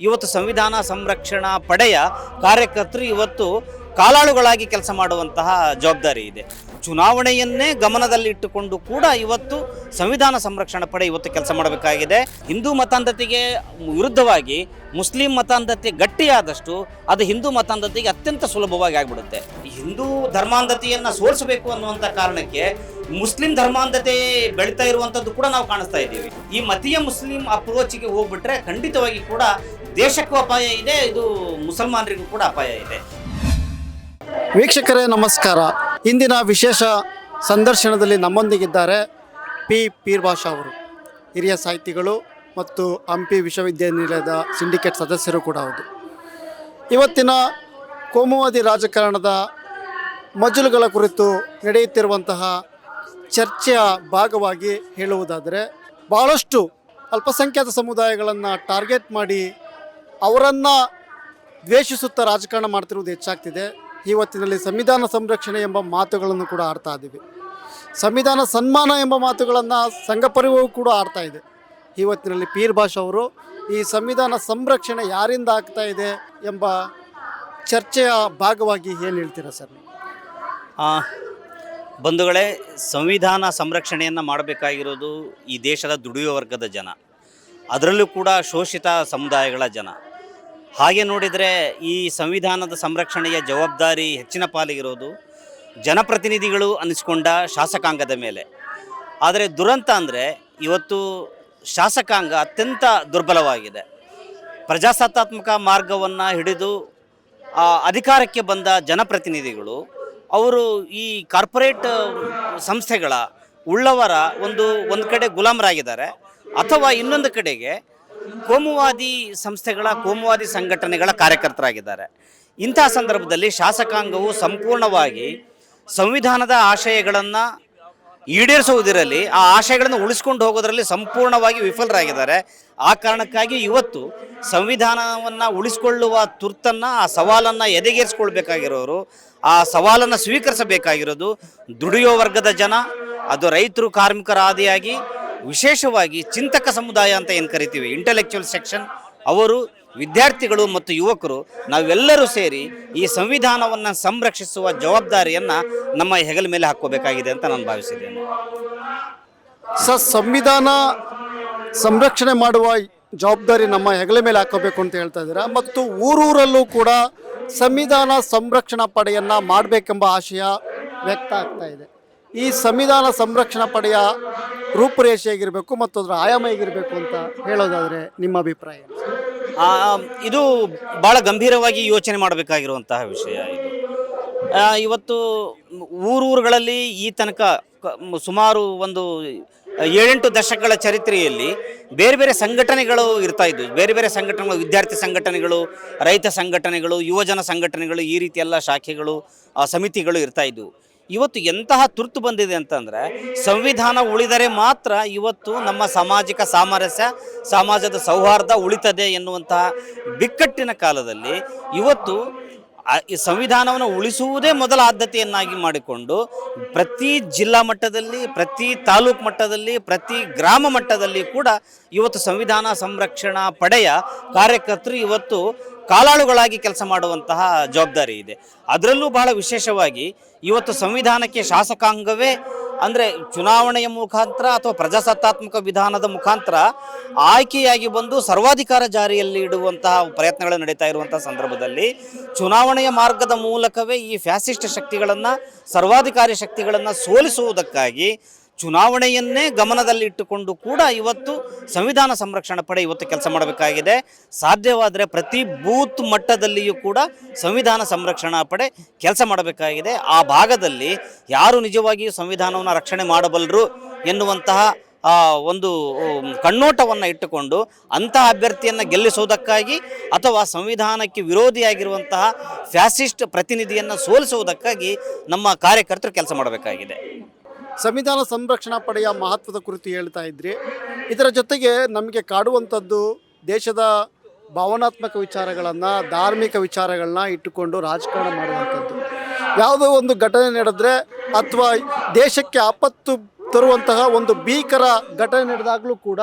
ಇವತ್ತು ಸಂವಿಧಾನ ಸಂರಕ್ಷಣಾ ಪಡೆಯ ಕಾರ್ಯಕರ್ತರು ಇವತ್ತು ಕಾಲಾಳುಗಳಾಗಿ ಕೆಲಸ ಮಾಡುವಂತಹ ಜವಾಬ್ದಾರಿ ಇದೆ. ಚುನಾವಣೆಯನ್ನೇ ಗಮನದಲ್ಲಿಟ್ಟುಕೊಂಡು ಕೂಡ ಇವತ್ತು ಸಂವಿಧಾನ ಸಂರಕ್ಷಣಾ ಪಡೆ ಇವತ್ತು ಕೆಲಸ ಮಾಡಬೇಕಾಗಿದೆ. ಹಿಂದೂ ಮತಾಂಧತೆಗೆ ವಿರುದ್ಧವಾಗಿ, ಮುಸ್ಲಿಂ ಮತಾಂಧತೆ ಗಟ್ಟಿಯಾದಷ್ಟು ಅದು ಹಿಂದೂ ಮತಾಂಧತೆಗೆ ಅತ್ಯಂತ ಸುಲಭವಾಗಿ ಆಗಿಬಿಡುತ್ತೆ. ಹಿಂದೂ ಧರ್ಮಾಂಧತೆಯನ್ನು ಸೋಲಿಸಬೇಕು ಅನ್ನುವಂಥ ಕಾರಣಕ್ಕೆ ಮುಸ್ಲಿಂ ಧರ್ಮಾಂಧತೆ ಬೆಳೀತಾ ಇರುವಂಥದ್ದು ಕೂಡ ನಾವು ಕಾಣಿಸ್ತಾ ಇದ್ದೀವಿ. ಈ ಮತೀಯ ಮುಸ್ಲಿಂ ಅಪ್ರೋಚಿಗೆ ಹೋಗ್ಬಿಟ್ರೆ ಖಂಡಿತವಾಗಿ ಕೂಡ ದೇಶಕ್ಕೂ ಅಪಾಯ ಇದೆ, ಇದು ಮುಸಲ್ಮಾನರಿಗೂ ಕೂಡ ಅಪಾಯ ಇದೆ. ವೀಕ್ಷಕರೇ, ನಮಸ್ಕಾರ. ಇಂದಿನ ವಿಶೇಷ ಸಂದರ್ಶನದಲ್ಲಿ ನಮ್ಮೊಂದಿಗಿದ್ದಾರೆ ಪಿ. ಪೀರ್ಭಾಷಾ ಅವರು. ಹಿರಿಯ ಸಾಹಿತಿಗಳು ಮತ್ತು ಹಂಪಿ ವಿಶ್ವವಿದ್ಯಾನಿಲಯದ ಸಿಂಡಿಕೇಟ್ ಸದಸ್ಯರು ಕೂಡ ಹೌದು. ಇವತ್ತಿನ ಕೋಮುವಾದಿ ರಾಜಕಾರಣದ ಮಜಲುಗಳ ಕುರಿತು ನಡೆಯುತ್ತಿರುವಂತಹ ಚರ್ಚೆಯ ಭಾಗವಾಗಿ ಹೇಳುವುದಾದರೆ ಭಾಳಷ್ಟು ಅಲ್ಪಸಂಖ್ಯಾತ ಸಮುದಾಯಗಳನ್ನು ಟಾರ್ಗೆಟ್ ಮಾಡಿ ಅವರನ್ನು ದ್ವೇಷಿಸುತ್ತಾ ರಾಜಕಾರಣ ಮಾಡ್ತಿರುವುದು ಹೆಚ್ಚಾಗ್ತಿದೆ. ಇವತ್ತಿನಲ್ಲಿ ಸಂವಿಧಾನ ಸಂರಕ್ಷಣೆ ಎಂಬ ಮಾತುಗಳನ್ನು ಕೂಡ ಆಡ್ತಾ ಇದ್ದೀವಿ. ಸಂವಿಧಾನ ಸನ್ಮಾನ ಎಂಬ ಮಾತುಗಳನ್ನು ಸಂಘ ಪರಿವೂ ಕೂಡ ಆಡ್ತಾ ಇದೆ. ಇವತ್ತಿನಲ್ಲಿ ಪೀರ್ ಭಾಷ ಅವರು ಈ ಸಂವಿಧಾನ ಸಂರಕ್ಷಣೆ ಯಾರಿಂದ ಆಗ್ತಾ ಇದೆ ಎಂಬ ಚರ್ಚೆಯ ಭಾಗವಾಗಿ ಏನು ಹೇಳ್ತೀರಾ ಸರ್ ಬಂಧುಗಳೇ, ಸಂವಿಧಾನ ಸಂರಕ್ಷಣೆಯನ್ನು ಮಾಡಬೇಕಾಗಿರೋದು ಈ ದೇಶದ ದುಡಿಯುವ ವರ್ಗದ ಜನ. ಅದರಲ್ಲೂ ಕೂಡ ಶೋಷಿತ ಸಮುದಾಯಗಳ ಜನ. ಹಾಗೆ ನೋಡಿದರೆ ಈ ಸಂವಿಧಾನದ ಸಂರಕ್ಷಣೆಯ ಜವಾಬ್ದಾರಿ ಹೆಚ್ಚಿನ ಪಾಲಿಗಿರೋದು ಜನಪ್ರತಿನಿಧಿಗಳು ಅನಿಸ್ಕೊಂಡ ಶಾಸಕಾಂಗದ ಮೇಲೆ. ಆದರೆ ದುರಂತ ಅಂದರೆ ಇವತ್ತು ಶಾಸಕಾಂಗ ಅತ್ಯಂತ ದುರ್ಬಲವಾಗಿದೆ. ಪ್ರಜಾಸತ್ತಾತ್ಮಕ ಮಾರ್ಗವನ್ನು ಹಿಡಿದು ಅಧಿಕಾರಕ್ಕೆ ಬಂದ ಜನಪ್ರತಿನಿಧಿಗಳು, ಅವರು ಈ ಕಾರ್ಪೊರೇಟ್ ಸಂಸ್ಥೆಗಳ ಉಳ್ಳವರ ಒಂದು ಒಂದು ಕಡೆ ಗುಲಾಮರಾಗಿದ್ದಾರೆ. ಅಥವಾ ಇನ್ನೊಂದು ಕಡೆಗೆ ಕೋಮುವಾದಿ ಸಂಸ್ಥೆಗಳ, ಕೋಮುವಾದಿ ಸಂಘಟನೆಗಳ ಕಾರ್ಯಕರ್ತರಾಗಿದ್ದಾರೆ. ಇಂಥ ಸಂದರ್ಭದಲ್ಲಿ ಶಾಸಕಾಂಗವು ಸಂಪೂರ್ಣವಾಗಿ ಸಂವಿಧಾನದ ಆಶಯಗಳನ್ನು ಈಡೇರಿಸುವುದಿರಲಿ ಆ ಆಶಯಗಳನ್ನು ಉಳಿಸ್ಕೊಂಡು ಹೋಗೋದರಲ್ಲಿ ಸಂಪೂರ್ಣವಾಗಿ ವಿಫಲರಾಗಿದ್ದಾರೆ. ಆ ಕಾರಣಕ್ಕಾಗಿ ಇವತ್ತು ಸಂವಿಧಾನವನ್ನು ಉಳಿಸ್ಕೊಳ್ಳುವ ತುರ್ತನ್ನು, ಆ ಸವಾಲನ್ನು ಎದೆಗೇರಿಸ್ಕೊಳ್ಬೇಕಾಗಿರೋರು, ಆ ಸವಾಲನ್ನು ಸ್ವೀಕರಿಸಬೇಕಾಗಿರೋದು ದುಡಿಯೋ ವರ್ಗದ ಜನ, ಅದು ರೈತರು, ಕಾರ್ಮಿಕರ ಆದಿಯಾಗಿ ವಿಶೇಷವಾಗಿ ಚಿಂತಕ ಸಮುದಾಯ ಅಂತ ಏನು ಕರಿತೀವಿ? ಇಂಟೆಲೆಕ್ಚುವಲ್ ಸೆಕ್ಷನ್ ಅವರು, ವಿದ್ಯಾರ್ಥಿಗಳು ಮತ್ತು ಯುವಕರು ನಾವೆಲ್ಲರೂ ಸೇರಿ ಈ ಸಂವಿಧಾನವನ್ನು ಸಂರಕ್ಷಿಸುವ ಜವಾಬ್ದಾರಿಯನ್ನು ನಮ್ಮ ಹೆಗಲ ಮೇಲೆ ಹಾಕೋಬೇಕಾಗಿದೆ ಅಂತ ನಾನು ಭಾವಿಸಿದ್ದೇನೆ. ಸ, ಸಂವಿಧಾನ ಸಂರಕ್ಷಣೆ ಮಾಡುವ ಜವಾಬ್ದಾರಿ ನಮ್ಮ ಹೆಗಲ ಮೇಲೆ ಹಾಕೋಬೇಕು ಅಂತ ಹೇಳ್ತಾ ಇದ್ದೀರಾ? ಮತ್ತು ಊರೂರಲ್ಲೂ ಕೂಡ ಸಂವಿಧಾನ ಸಂರಕ್ಷಣಾ ಪಡೆಯನ್ನು ಮಾಡಬೇಕೆಂಬ ಆಶಯ ವ್ಯಕ್ತ ಆಗ್ತಾ ಇದೆ. ಈ ಸಂವಿಧಾನ ಸಂರಕ್ಷಣಾ ಪಡೆಯ ರೂಪುರೇಷೆ ಹೇಗಿರಬೇಕು ಮತ್ತು ಅದರ ಆಯಾಮ ಹೇಗಿರಬೇಕು ಅಂತ ಹೇಳೋದಾದರೆ ನಿಮ್ಮ ಅಭಿಪ್ರಾಯ ಇದು ಭಾಳ ಗಂಭೀರವಾಗಿ ಯೋಚನೆ ಮಾಡಬೇಕಾಗಿರುವಂತಹ ವಿಷಯ ಇದು. ಇವತ್ತು ಊರೂರುಗಳಲ್ಲಿ ಈ ತನಕ ಸುಮಾರು ಒಂದು ಏಳೆಂಟು ದಶಕಗಳ ಚರಿತ್ರೆಯಲ್ಲಿ ಬೇರೆ ಬೇರೆ ಸಂಘಟನೆಗಳು ಇರ್ತಾ ಇದ್ವು. ಬೇರೆ ಬೇರೆ ಸಂಘಟನೆಗಳು, ವಿದ್ಯಾರ್ಥಿ ಸಂಘಟನೆಗಳು, ರೈತ ಸಂಘಟನೆಗಳು, ಯುವಜನ ಸಂಘಟನೆಗಳು ಈ ರೀತಿ ಎಲ್ಲ ಶಾಖೆಗಳು ಸಮಿತಿಗಳು ಇರ್ತಾ ಇದ್ವು. ಇವತ್ತು ಎಂತಹ ತುರ್ತು ಬಂದಿದೆ ಅಂತಂದರೆ ಸಂವಿಧಾನ ಉಳಿದರೆ ಮಾತ್ರ ಇವತ್ತು ನಮ್ಮ ಸಾಮಾಜಿಕ ಸಾಮರಸ್ಯ, ಸಮಾಜದ ಸೌಹಾರ್ದ ಉಳಿತದೆ ಎನ್ನುವಂತಹ ಬಿಕ್ಕಟ್ಟಿನ ಕಾಲದಲ್ಲಿ ಇವತ್ತು ಈ ಸಂವಿಧಾನವನ್ನು ಉಳಿಸುವುದೇ ಮೊದಲ ಆದ್ಯತೆಯನ್ನಾಗಿ ಮಾಡಿಕೊಂಡು ಪ್ರತಿ ಜಿಲ್ಲಾ ಮಟ್ಟದಲ್ಲಿ, ಪ್ರತಿ ತಾಲೂಕು ಮಟ್ಟದಲ್ಲಿ, ಪ್ರತಿ ಗ್ರಾಮ ಮಟ್ಟದಲ್ಲಿ ಕೂಡ ಇವತ್ತು ಸಂವಿಧಾನ ಸಂರಕ್ಷಣಾ ಪಡೆಯ ಕಾರ್ಯಕರ್ತರು ಇವತ್ತು ಕಾಲಾಳುಗಳಾಗಿ ಕೆಲಸ ಮಾಡುವಂತಹ ಜವಾಬ್ದಾರಿ ಇದೆ. ಅದರಲ್ಲೂ ಬಹಳ ವಿಶೇಷವಾಗಿ ಇವತ್ತು ಸಂವಿಧಾನಕ್ಕೆ ಶಾಸಕಾಂಗವೇ ಅಂದರೆ ಚುನಾವಣೆಯ ಮುಖಾಂತರ ಅಥವಾ ಪ್ರಜಾಸತ್ತಾತ್ಮಕ ವಿಧಾನದ ಮುಖಾಂತರ ಆಯ್ಕೆಯಾಗಿ ಬಂದು ಸರ್ವಾಧಿಕಾರ ಜಾರಿಯಲ್ಲಿ ಇಡುವಂತಹ ಪ್ರಯತ್ನಗಳು ನಡೀತಾ ಇರುವಂತಹ ಸಂದರ್ಭದಲ್ಲಿ ಚುನಾವಣೆಯ ಮಾರ್ಗದ ಮೂಲಕವೇ ಈ ಫ್ಯಾಸಿಸ್ಟ್ ಶಕ್ತಿಗಳನ್ನು, ಸರ್ವಾಧಿಕಾರಿ ಶಕ್ತಿಗಳನ್ನು ಸೋಲಿಸುವುದಕ್ಕಾಗಿ ಚುನಾವಣೆಯನ್ನೇ ಗಮನದಲ್ಲಿಟ್ಟುಕೊಂಡು ಕೂಡ ಇವತ್ತು ಸಂವಿಧಾನ ಸಂರಕ್ಷಣಾ ಪಡೆ ಇವತ್ತು ಕೆಲಸ ಮಾಡಬೇಕಾಗಿದೆ. ಸಾಧ್ಯವಾದರೆ ಪ್ರತಿ ಬೂತ್ ಮಟ್ಟದಲ್ಲಿಯೂ ಕೂಡ ಸಂವಿಧಾನ ಸಂರಕ್ಷಣಾ ಪಡೆ ಕೆಲಸ ಮಾಡಬೇಕಾಗಿದೆ. ಆ ಭಾಗದಲ್ಲಿ ಯಾರು ನಿಜವಾಗಿಯೂ ಸಂವಿಧಾನವನ್ನು ರಕ್ಷಣೆ ಮಾಡಬಲ್ಲರು ಎನ್ನುವಂತಹ ಒಂದು ಕಣ್ಣೋಟವನ್ನು ಇಟ್ಟುಕೊಂಡು ಅಂತಹ ಅಭ್ಯರ್ಥಿಯನ್ನು ಗೆಲ್ಲಿಸುವುದಕ್ಕಾಗಿ ಅಥವಾ ಸಂವಿಧಾನಕ್ಕೆ ವಿರೋಧಿಯಾಗಿರುವಂತಹ ಫ್ಯಾಸಿಸ್ಟ್ ಪ್ರತಿನಿಧಿಯನ್ನು ಸೋಲಿಸುವುದಕ್ಕಾಗಿ ನಮ್ಮ ಕಾರ್ಯಕರ್ತರು ಕೆಲಸ ಮಾಡಬೇಕಾಗಿದೆ. ಸಂವಿಧಾನ ಸಂರಕ್ಷಣಾ ಪಡೆಯ ಮಹತ್ವದ ಕುರಿತು ಹೇಳ್ತಾ ಇದ್ರಿ. ಇದರ ಜೊತೆಗೆ ನಮಗೆ ಕಾಡುವಂಥದ್ದು ದೇಶದ ಭಾವನಾತ್ಮಕ ವಿಚಾರಗಳನ್ನು, ಧಾರ್ಮಿಕ ವಿಚಾರಗಳನ್ನ ಇಟ್ಟುಕೊಂಡು ರಾಜಕಾರಣ ಮಾಡುವಂಥದ್ದು. ಯಾವುದೋ ಒಂದು ಘಟನೆ ನಡೆದ್ರೆ ಅಥವಾ ದೇಶಕ್ಕೆ ಆಪತ್ತು ತರುವಂತಹ ಒಂದು ಭೀಕರ ಘಟನೆ ನಡೆದಾಗಲೂ ಕೂಡ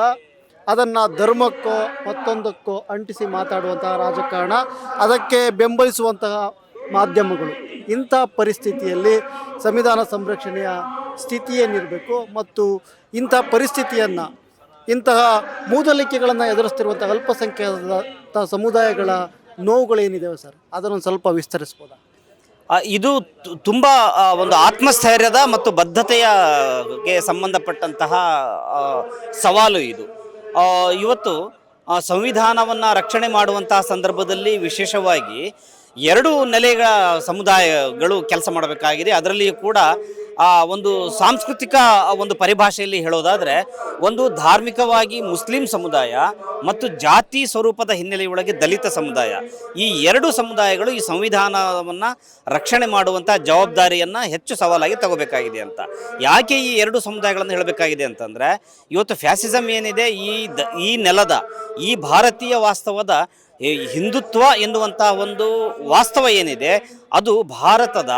ಅದನ್ನು ಧರ್ಮಕ್ಕೋ ಮತ್ತೊಂದಕ್ಕೋ ಅಂಟಿಸಿ ಮಾತಾಡುವಂತಹ ರಾಜಕಾರಣ, ಅದಕ್ಕೆ ಬೆಂಬಲಿಸುವಂತಹ ಮಾಧ್ಯಮಗಳು. ಇಂಥ ಪರಿಸ್ಥಿತಿಯಲ್ಲಿ ಸಂವಿಧಾನ ಸಂರಕ್ಷಣೆಯ ಸ್ಥಿತಿ ಏನಿರಬೇಕು ಮತ್ತು ಇಂಥ ಪರಿಸ್ಥಿತಿಯನ್ನು, ಇಂತಹ ಮೂದಲಿಕೆಗಳನ್ನು ಎದುರಿಸ್ತಿರುವಂಥ ಅಲ್ಪಸಂಖ್ಯಾತ ಸಮುದಾಯಗಳ ನೋವುಗಳೇನಿದ್ದಾವೆ ಸರ್? ಅದನ್ನು ಸ್ವಲ್ಪ ವಿಸ್ತರಿಸ್ಬೋದಾ? ಇದು ತುಂಬ ಒಂದು ಆತ್ಮಸ್ಥೈರ್ಯದ ಮತ್ತು ಬದ್ಧತೆಯಗೆ ಸಂಬಂಧಪಟ್ಟಂತಹ ಸವಾಲು ಇದು. ಇವತ್ತು ಸಂವಿಧಾನವನ್ನು ರಕ್ಷಣೆ ಮಾಡುವಂತಹ ಸಂದರ್ಭದಲ್ಲಿ ವಿಶೇಷವಾಗಿ ಎರಡು ನೆಲೆಗಳ ಸಮುದಾಯಗಳು ಕೆಲಸ ಮಾಡಬೇಕಾಗಿದೆ. ಅದರಲ್ಲಿಯೂ ಕೂಡ, ಆ, ಒಂದು ಸಾಂಸ್ಕೃತಿಕ ಒಂದು ಪರಿಭಾಷೆಯಲ್ಲಿ ಹೇಳೋದಾದರೆ, ಒಂದು ಧಾರ್ಮಿಕವಾಗಿ ಮುಸ್ಲಿಂ ಸಮುದಾಯ ಮತ್ತು ಜಾತಿ ಸ್ವರೂಪದ ಹಿನ್ನೆಲೆಯೊಳಗೆ ದಲಿತ ಸಮುದಾಯ. ಈ ಎರಡು ಸಮುದಾಯಗಳು ಈ ಸಂವಿಧಾನವನ್ನು ರಕ್ಷಣೆ ಮಾಡುವಂಥ ಜವಾಬ್ದಾರಿಯನ್ನು ಹೆಚ್ಚು ಸವಾಲಾಗಿ ತಗೋಬೇಕಾಗಿದೆ ಅಂತ. ಯಾಕೆ ಈ ಎರಡು ಸಮುದಾಯಗಳನ್ನು ಹೇಳಬೇಕಾಗಿದೆ ಅಂತಂದರೆ, ಇವತ್ತು ಫ್ಯಾಸಿಸಮ್ ಏನಿದೆ, ಈ ದ, ಈ ನೆಲದ, ಈ ಭಾರತೀಯ ವಾಸ್ತವದ ಹಿಂದುತ್ವ ಎನ್ನುವಂತಹ ಒಂದು ವಾಸ್ತವ ಏನಿದೆ, ಅದು ಭಾರತದ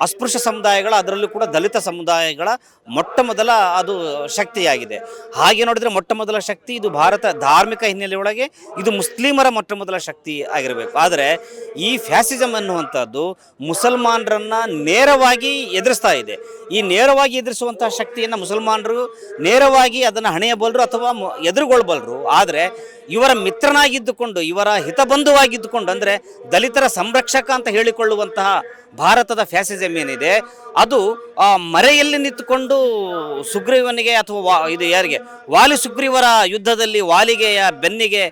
ಅಸ್ಪೃಶ್ಯ ಸಮುದಾಯಗಳ, ಅದರಲ್ಲೂ ಕೂಡ ದಲಿತ ಸಮುದಾಯಗಳ ಮೊಟ್ಟ ಮೊದಲ ಅದು ಶಕ್ತಿಯಾಗಿದೆ. ಹಾಗೆ ನೋಡಿದರೆ ಮೊಟ್ಟ ಮೊದಲ ಶಕ್ತಿ ಇದು ಭಾರತ ಧಾರ್ಮಿಕ ಹಿನ್ನೆಲೆಯೊಳಗೆ ಇದು ಮುಸ್ಲಿಮರ ಮೊಟ್ಟ ಮೊದಲ ಶಕ್ತಿ ಆಗಿರಬೇಕು. ಆದರೆ ಈ ಫ್ಯಾಸಿಸಮ್ ಅನ್ನುವಂಥದ್ದು ಮುಸಲ್ಮಾನರನ್ನು ನೇರವಾಗಿ ಎದುರಿಸ್ತಾ ಇದೆ. ಈ ನೇರವಾಗಿ ಎದುರಿಸುವಂತಹ ಶಕ್ತಿಯನ್ನು ಮುಸಲ್ಮಾನರು ನೇರವಾಗಿ ಅದನ್ನು ಹಣೆಯಬಲ್ಲರು ಅಥವಾ ಎದುರುಗೊಳ್ಬಲ್ಲರು. ಆದರೆ ಇವರ ಮಿತ್ರನಾಗಿದ್ದುಕೊಂಡು, ಇವರ ಹಿತಬಂಧುವಾಗಿದ್ದುಕೊಂಡು ಅಂದರೆ ದಲಿತರ ಸಂರಕ್ಷಕ ಅಂತ ಹೇಳಿಕೊಳ್ಳುವಂತಹ ಭಾರತದ ಫ್ಯಾಸಿಸಮ್ ಏನಿದೆ ಅದು ಆ, ಮರೆಯಲ್ಲಿ ನಿಂತುಕೊಂಡು ಸುಗ್ರೀವನಿಗೆ ಅಥವಾ ಇದು ಯಾರಿಗೆ? ವಾಲಿ ಸುಗ್ರೀವರ ಯುದ್ಧದಲ್ಲಿ ವಾಲಿಗೆಯ ಬೆನ್ನಿಗೆ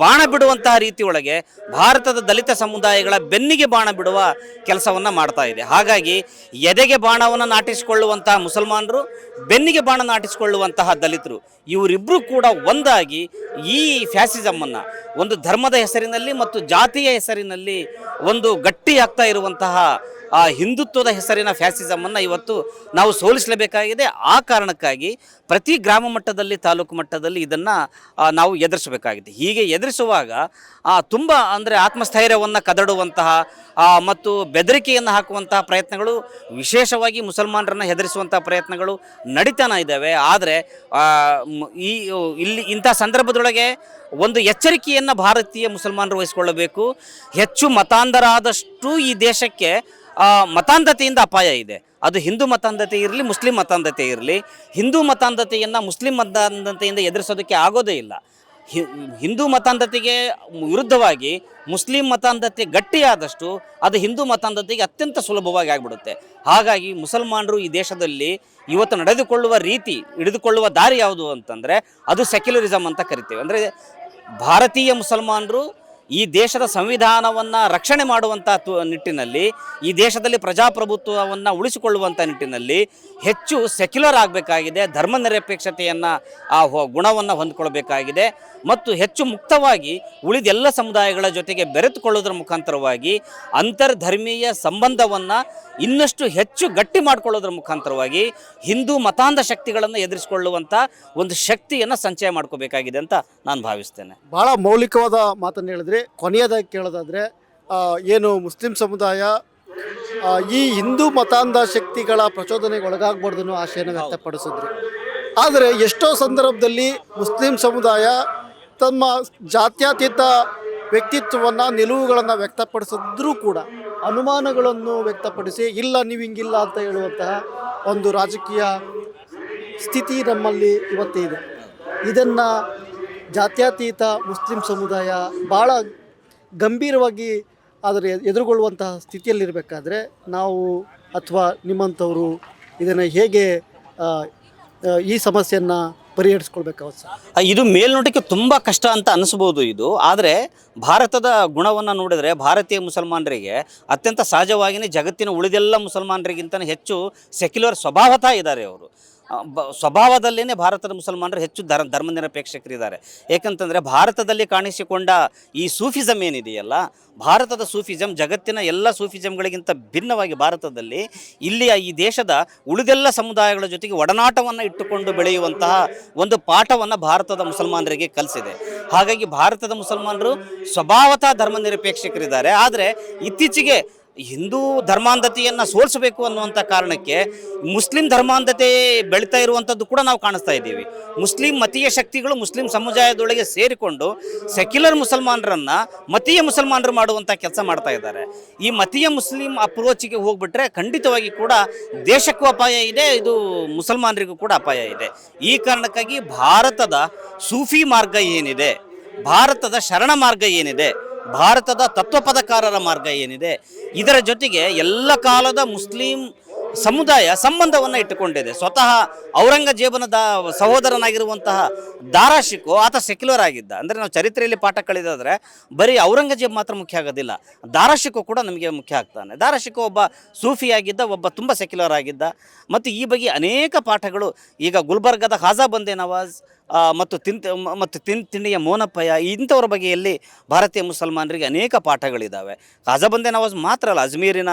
ಬಾಣ ಬಿಡುವಂತಹ ರೀತಿಯೊಳಗೆ ಭಾರತದ ದಲಿತ ಸಮುದಾಯಗಳ ಬೆನ್ನಿಗೆ ಬಾಣ ಬಿಡುವ ಕೆಲಸವನ್ನು ಮಾಡ್ತಾ ಇದೆ. ಹಾಗಾಗಿ ಎದೆಗೆ ಬಾಣವನ್ನು ನಾಟಿಸಿಕೊಳ್ಳುವಂತಹ ಮುಸಲ್ಮಾನರು, ಬೆನ್ನಿಗೆ ಬಾಣ ನಾಟಿಸಿಕೊಳ್ಳುವಂತಹ ದಲಿತರು ಇವರಿಬ್ಬರು ಕೂಡ ಒಂದಾಗಿ ಈ ಫ್ಯಾಸಿಸಮನ್ನು ಒಂದು ಧರ್ಮದ ಹೆಸರಿನಲ್ಲಿ ಮತ್ತು ಜಾತಿಯ ಹೆಸರಿನಲ್ಲಿ ಒಂದು ಗಟ್ಟಿಯಾಗ್ತಾ ಇರುವಂತಹ ಆ ಹಿಂದುತ್ವದ ಹೆಸರಿನ ಫ್ಯಾಸಿಸಮನ್ನು ಇವತ್ತು ನಾವು ಸೋಲಿಸಲೇಬೇಕಾಗಿದೆ. ಆ ಕಾರಣಕ್ಕಾಗಿ ಪ್ರತಿ ಗ್ರಾಮ ಮಟ್ಟದಲ್ಲಿ, ತಾಲೂಕು ಮಟ್ಟದಲ್ಲಿ ಇದನ್ನು ನಾವು ಎದುರಿಸಬೇಕಾಗಿದೆ. ಹೀಗೆ ಎದುರಿಸುವಾಗ ತುಂಬ ಅಂದರೆ ಆತ್ಮಸ್ಥೈರ್ಯವನ್ನು ಕದಡುವಂತಹ ಮತ್ತು ಬೆದರಿಕೆಯನ್ನು ಹಾಕುವಂತಹ ಪ್ರಯತ್ನಗಳು, ವಿಶೇಷವಾಗಿ ಮುಸಲ್ಮಾನರನ್ನು ಹೆದರಿಸುವಂಥ ಪ್ರಯತ್ನಗಳು ನಡೀತಾನೆ ಇದ್ದಾವೆ. ಆದರೆ ಈ ಇಲ್ಲಿ ಇಂಥ ಸಂದರ್ಭದೊಳಗೆ ಒಂದು ಎಚ್ಚರಿಕೆಯನ್ನು ಭಾರತೀಯ ಮುಸಲ್ಮಾನರು ವಹಿಸಿಕೊಳ್ಳಬೇಕು. ಹೆಚ್ಚು ಮತಾಂಧರಾದಷ್ಟು ಈ ದೇಶಕ್ಕೆ ಮತಾಂಧತೆಯಿಂದ ಅಪಾಯ ಇದೆ. ಅದು ಹಿಂದೂ ಮತಾಂಧತೆ ಇರಲಿ, ಮುಸ್ಲಿಂ ಮತಾಂಧತೆ ಇರಲಿ. ಹಿಂದೂ ಮತಾಂಧತೆಯನ್ನು ಮುಸ್ಲಿಂ ಮತಾಂಧತೆಯಿಂದ ಎದುರಿಸೋದಕ್ಕೆ ಆಗೋದೇ ಇಲ್ಲ. ಹಿಂದೂ ಮತಾಂಧತೆಗೆ ವಿರುದ್ಧವಾಗಿ ಮುಸ್ಲಿಂ ಮತಾಂಧತೆ ಗಟ್ಟಿಯಾದಷ್ಟು ಅದು ಹಿಂದೂ ಮತಾಂಧತೆಗೆ ಅತ್ಯಂತ ಸುಲಭವಾಗಿ ಆಗಿಬಿಡುತ್ತೆ. ಹಾಗಾಗಿ ಮುಸಲ್ಮಾನರು ಈ ದೇಶದಲ್ಲಿ ಇವತ್ತು ನಡೆದುಕೊಳ್ಳುವ ರೀತಿ, ಹಿಡಿದುಕೊಳ್ಳುವ ದಾರಿ ಯಾವುದು ಅಂತಂದರೆ ಅದು ಸೆಕ್ಯುಲರಿಸಮ್ ಅಂತ ಕರಿತೇವೆ. ಅಂದರೆ ಭಾರತೀಯ ಮುಸಲ್ಮಾನರು ಈ ದೇಶದ ಸಂವಿಧಾನವನ್ನು ರಕ್ಷಣೆ ಮಾಡುವಂಥ ನಿಟ್ಟಿನಲ್ಲಿ, ಈ ದೇಶದಲ್ಲಿ ಪ್ರಜಾಪ್ರಭುತ್ವವನ್ನು ಉಳಿಸಿಕೊಳ್ಳುವಂಥ ನಿಟ್ಟಿನಲ್ಲಿ ಹೆಚ್ಚು ಸೆಕ್ಯುಲರ್ ಆಗಬೇಕಾಗಿದೆ ಧರ್ಮನಿರಪೇಕ್ಷತೆಯನ್ನು ಆ ಹೊ- ಗುಣವನ್ನು ಹೊಂದಿಕೊಳ್ಬೇಕಾಗಿದೆ ಮತ್ತು ಹೆಚ್ಚು ಮುಕ್ತವಾಗಿ ಉಳಿದ ಎಲ್ಲ ಸಮುದಾಯಗಳ ಜೊತೆಗೆ ಬೆರೆತುಕೊಳ್ಳೋದ್ರ ಮುಖಾಂತರವಾಗಿ ಅಂತರ್ಧರ್ಮೀಯ ಸಂಬಂಧವನ್ನು ಇನ್ನಷ್ಟು ಹೆಚ್ಚು ಗಟ್ಟಿ ಮಾಡಿಕೊಳ್ಳೋದ್ರ ಮುಖಾಂತರವಾಗಿ ಹಿಂದೂ ಮತಾಂಧ ಶಕ್ತಿಗಳನ್ನು ಎದುರಿಸಿಕೊಳ್ಳುವಂಥ ಒಂದು ಶಕ್ತಿಯನ್ನು ಸಂಚಯ ಮಾಡ್ಕೋಬೇಕಾಗಿದೆ ಅಂತ ನಾನು ಭಾವಿಸ್ತೇನೆ. ಭಾಳ ಮೌಲಿಕವಾದ ಮಾತನ್ನು ಹೇಳಿದ್ರಿ. ಕೊನೆಯದಾಗಿ ಕೇಳೋದಾದರೆ ಏನು ಮುಸ್ಲಿಂ ಸಮುದಾಯ ಈ ಹಿಂದೂ ಮತಾಂಧ ಶಕ್ತಿಗಳ ಪ್ರಚೋದನೆಗೆ ಒಳಗಾಗಬಾರ್ದು ಅನ್ನೋ ಆಶಯನ ವ್ಯಕ್ತಪಡಿಸಿದ್ರು. ಆದರೆ ಎಷ್ಟೋ ಸಂದರ್ಭದಲ್ಲಿ ಮುಸ್ಲಿಂ ಸಮುದಾಯ ತಮ್ಮ ಜಾತ್ಯತೀತ ವ್ಯಕ್ತಿತ್ವವನ್ನು ನಿಲುವುಗಳನ್ನು ವ್ಯಕ್ತಪಡಿಸಿದ್ರೂ ಕೂಡ ಅನುಮಾನಗಳನ್ನು ವ್ಯಕ್ತಪಡಿಸಿ ಇಲ್ಲ ನೀವು ಹಿಂಗಿಲ್ಲ ಅಂತ ಹೇಳುವಂತಹ ಒಂದು ರಾಜಕೀಯ ಸ್ಥಿತಿ ನಮ್ಮಲ್ಲಿ ಇವತ್ತಿದೆ ಇದನ್ನು ಜಾತ್ಯತೀತ ಮುಸ್ಲಿಂ ಸಮುದಾಯ ಭಾಳ ಗಂಭೀರವಾಗಿ ಅದರ ಎದುರುಗೊಳ್ಳುವಂತಹ ಸ್ಥಿತಿಯಲ್ಲಿರಬೇಕಾದ್ರೆ ನಾವು ಅಥವಾ ನಿಮ್ಮಂಥವರು ಇದನ್ನು ಹೇಗೆ ಈ ಸಮಸ್ಯೆಯನ್ನು ಪರಿಹರಿಸ್ಕೊಳ್ಬೇಕಾಗುತ್ತೆ ಇದು ಮೇಲ್ನೋಟಕ್ಕೆ ತುಂಬ ಕಷ್ಟ ಅಂತ ಅನಿಸ್ಬೋದು ಇದು. ಆದರೆ ಭಾರತದ ಗುಣವನ್ನು ನೋಡಿದರೆ ಭಾರತೀಯ ಮುಸಲ್ಮಾನರಿಗೆ ಅತ್ಯಂತ ಸಹಜವಾಗಿಯೇ ಜಗತ್ತಿನ ಉಳಿದೆಲ್ಲ ಮುಸಲ್ಮಾನರಿಗಿಂತ ಹೆಚ್ಚು ಸೆಕ್ಯುಲರ್ ಸ್ವಭಾವತಃ ಇದ್ದಾರೆ ಅವರು. ಬ ಸ್ವಭಾವದಲ್ಲೇ ಭಾರತದ ಮುಸಲ್ಮಾನರು ಹೆಚ್ಚು ಧರ್, ಧರ್ಮನಿರಪೇಕ್ಷಕರಿದ್ದಾರೆ. ಏಕೆಂತಂದರೆ ಭಾರತದಲ್ಲಿ ಕಾಣಿಸಿಕೊಂಡ ಈ ಸೂಫಿಸಮ್ ಏನಿದೆಯಲ್ಲ, ಭಾರತದ ಸೂಫಿಸಮ್ ಜಗತ್ತಿನ ಎಲ್ಲ ಸೂಫಿಸಮ್ಗಳಿಗಿಂತ ಭಿನ್ನವಾಗಿ ಭಾರತದಲ್ಲಿ ಇಲ್ಲಿಯ ಈ ದೇಶದ ಉಳಿದೆಲ್ಲ ಸಮುದಾಯಗಳ ಜೊತೆಗೆ ಒಡನಾಟವನ್ನು ಇಟ್ಟುಕೊಂಡು ಬೆಳೆಯುವಂತಹ ಒಂದು ಪಾಠವನ್ನು ಭಾರತದ ಮುಸಲ್ಮಾನರಿಗೆ ಕಲಿಸಿದೆ. ಹಾಗಾಗಿ ಭಾರತದ ಮುಸಲ್ಮಾನರು ಸ್ವಭಾವತಃ ಧರ್ಮನಿರಪೇಕ್ಷಕರಿದ್ದಾರೆ. ಆದರೆ ಇತ್ತೀಚೆಗೆ ಹಿಂದೂ ಧರ್ಮಾಂಧತೆಯನ್ನು ಸೋಲಿಸಬೇಕು ಅನ್ನುವಂಥ ಕಾರಣಕ್ಕೆ ಮುಸ್ಲಿಂ ಧರ್ಮಾಂಧತೆ ಬೆಳೀತಾ ಇರುವಂಥದ್ದು ಕೂಡ ನಾವು ಕಾಣಿಸ್ತಾ ಇದ್ದೀವಿ. ಮುಸ್ಲಿಂ ಮತೀಯ ಶಕ್ತಿಗಳು ಮುಸ್ಲಿಂ ಸಮುದಾಯದೊಳಗೆ ಸೇರಿಕೊಂಡು ಸೆಕ್ಯುಲರ್ ಮುಸಲ್ಮಾನರನ್ನು ಮತೀಯ ಮುಸಲ್ಮಾನರು ಮಾಡುವಂಥ ಕೆಲಸ ಮಾಡ್ತಾ ಇದ್ದಾರೆ. ಈ ಮತೀಯ ಮುಸ್ಲಿಂ ಅಪ್ರೋಚಿಗೆ ಹೋಗ್ಬಿಟ್ರೆ ಖಂಡಿತವಾಗಿ ಕೂಡ ದೇಶಕ್ಕೂ ಅಪಾಯ ಇದೆ, ಇದು ಮುಸಲ್ಮಾನರಿಗೂ ಕೂಡ ಅಪಾಯ ಇದೆ. ಈ ಕಾರಣಕ್ಕಾಗಿ ಭಾರತದ ಸೂಫಿ ಮಾರ್ಗ ಏನಿದೆ, ಭಾರತದ ಶರಣ ಮಾರ್ಗ ಏನಿದೆ ಭಾರತದ ತತ್ವಪದಕಾರರ ಮಾರ್ಗ ಏನಿದೆ? ಇದರ ಜೊತೆಗೆ ಎಲ್ಲ ಕಾಲದ ಮುಸ್ಲಿಂ ಸಮುದಾಯ ಸಂಬಂಧವನ್ನು ಇಟ್ಟುಕೊಂಡಿದೆ. ಸ್ವತಃ ಔರಂಗಜೇಬನ ದಾ ಸಹೋದರನಾಗಿರುವಂತಹ ದಾರಾಶಿಕು ಆತ ಸೆಕ್ಯುಲರ್ ಆಗಿದ್ದ. ಅಂದರೆ ನಾವು ಚರಿತ್ರೆಯಲ್ಲಿ ಪಾಠ ಕಳೆದಾದರೆ ಬರೀ ಔರಂಗಜೇಬ್ ಮಾತ್ರ ಮುಖ್ಯ ಆಗೋದಿಲ್ಲ. ದಾರಾಶಿಕು ಕೂಡ ನಮಗೆ ಮುಖ್ಯ ಆಗ್ತಾನೆ. ದಾರಾಶಿಕು ಒಬ್ಬ ಸೂಫಿಯಾಗಿದ್ದ ಒಬ್ಬ ತುಂಬ ಸೆಕ್ಯುಲರ್ ಆಗಿದ್ದ. ಮತ್ತು ಈ ಬಗ್ಗೆ ಅನೇಕ ಪಾಠಗಳು, ಈಗ ಗುಲ್ಬರ್ಗದ ಹಾಜಾ ಬಂದೆ ನವಾಜ್ ಮತ್ತು ಮ- ಮತ್ತು ತಿನ್ ತಿಂಡಿಯ ಮೋನಪ್ಪಯ್ಯ, ಇಂಥವ್ರ ಬಗೆಯಲ್ಲಿ ಭಾರತೀಯ ಮುಸಲ್ಮಾನರಿಗೆ ಅನೇಕ ಪಾಠಗಳಿದ್ದಾವೆ ಖಾಜಾ ಬಂದೆ ನವಾಜ್ ಮಾತ್ರ ಅಲ್ಲ, ಅಜ್ಮೀರಿನ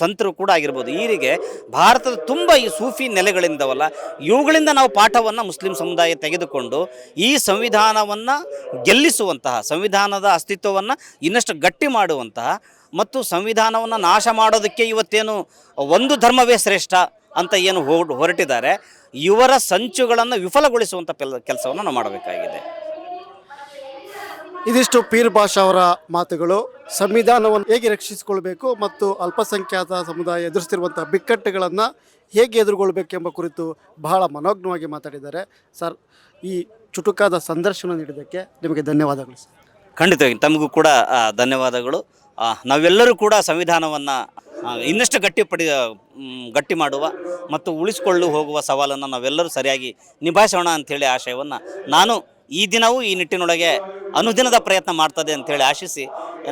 ಸಂತರು ಕೂಡ ಆಗಿರ್ಬೋದು. ಹೀಗೆ ಭಾರತದ ತುಂಬ ಈ ಸೂಫಿ ನೆಲೆಗಳಿಂದವಲ್ಲ, ಇವುಗಳಿಂದ ನಾವು ಪಾಠವನ್ನು ಮುಸ್ಲಿಂ ಸಮುದಾಯ ತೆಗೆದುಕೊಂಡು ಈ ಸಂವಿಧಾನವನ್ನು ಗೆಲ್ಲಿಸುವಂತಹ, ಸಂವಿಧಾನದ ಅಸ್ತಿತ್ವವನ್ನು ಇನ್ನಷ್ಟು ಗಟ್ಟಿ ಮಾಡುವಂತಹ ಮತ್ತು ಸಂವಿಧಾನವನ್ನು ನಾಶ ಮಾಡೋದಕ್ಕೆ ಇವತ್ತೇನು ಒಂದು ಧರ್ಮವೇ ಶ್ರೇಷ್ಠ ಅಂತ ಏನು ಹೊರಟು ಹೊರಟಿದ್ದಾರೆ. ಇವರ ಸಂಚುಗಳನ್ನು ವಿಫಲಗೊಳಿಸುವಂಥ ಕೆಲ ಕೆಲಸವನ್ನು ನಾವು ಮಾಡಬೇಕಾಗಿದೆ. ಇದಿಷ್ಟು ಪೀರ್ ಭಾಷಾ ಅವರ ಮಾತುಗಳು. ಸಂವಿಧಾನವನ್ನು ಹೇಗೆ ರಕ್ಷಿಸಿಕೊಳ್ಬೇಕು ಮತ್ತು ಅಲ್ಪಸಂಖ್ಯಾತ ಸಮುದಾಯ ಎದುರಿಸ್ತಿರುವಂಥ ಬಿಕ್ಕಟ್ಟುಗಳನ್ನು ಹೇಗೆ ಎದುರುಗೊಳ್ಬೇಕೆಂಬ ಕುರಿತು ಬಹಳ ಮನೋಜ್ಞವಾಗಿ ಮಾತಾಡಿದ್ದಾರೆ. ಸರ್, ಈ ಚುಟುಕಾದ ಸಂದರ್ಶನ ನೀಡಿದ್ದಕ್ಕೆ ನಿಮಗೆ ಧನ್ಯವಾದಗಳು ಸರ್. ಖಂಡಿತವಾಗಿ, ತಮಗೂ ಕೂಡ ಧನ್ಯವಾದಗಳು. ನಾವೆಲ್ಲರೂ ಕೂಡ ಸಂವಿಧಾನವನ್ನು ಇನ್ನಷ್ಟು ಗಟ್ಟಿ ಪಡಿ ಗಟ್ಟಿ ಮಾಡುವ ಮತ್ತು ಉಳಿಸಿಕೊಳ್ಳು ಹೋಗುವ ಸವಾಲನ್ನು ನಾವೆಲ್ಲರೂ ಸರಿಯಾಗಿ ನಿಭಾಯಿಸೋಣ ಅಂಥೇಳಿ ಆಶಯವನ್ನು ನಾನು ಈ ದಿನವೂ ಈ ನಿಟ್ಟಿನೊಳಗೆ ಅನುದಿನದ ಪ್ರಯತ್ನ ಮಾಡ್ತದೆ ಅಂತೇಳಿ ಆಶಿಸಿ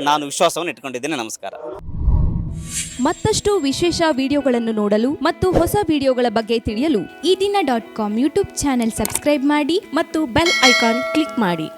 ನಾನು ವಿಶ್ವಾಸವನ್ನು ಇಟ್ಕೊಂಡಿದ್ದೇನೆ. ನಮಸ್ಕಾರ. ಮತ್ತಷ್ಟು ವಿಶೇಷ ವಿಡಿಯೋಗಳನ್ನು ನೋಡಲು ಮತ್ತು ಹೊಸ ವಿಡಿಯೋಗಳ ಬಗ್ಗೆ ತಿಳಿಯಲು ಈ ದಿನ dot com YouTube channel subscribe ಮಾಡಿ ಮತ್ತು ಬೆಲ್ ಐಕಾನ್ ಕ್ಲಿಕ್ ಮಾಡಿ.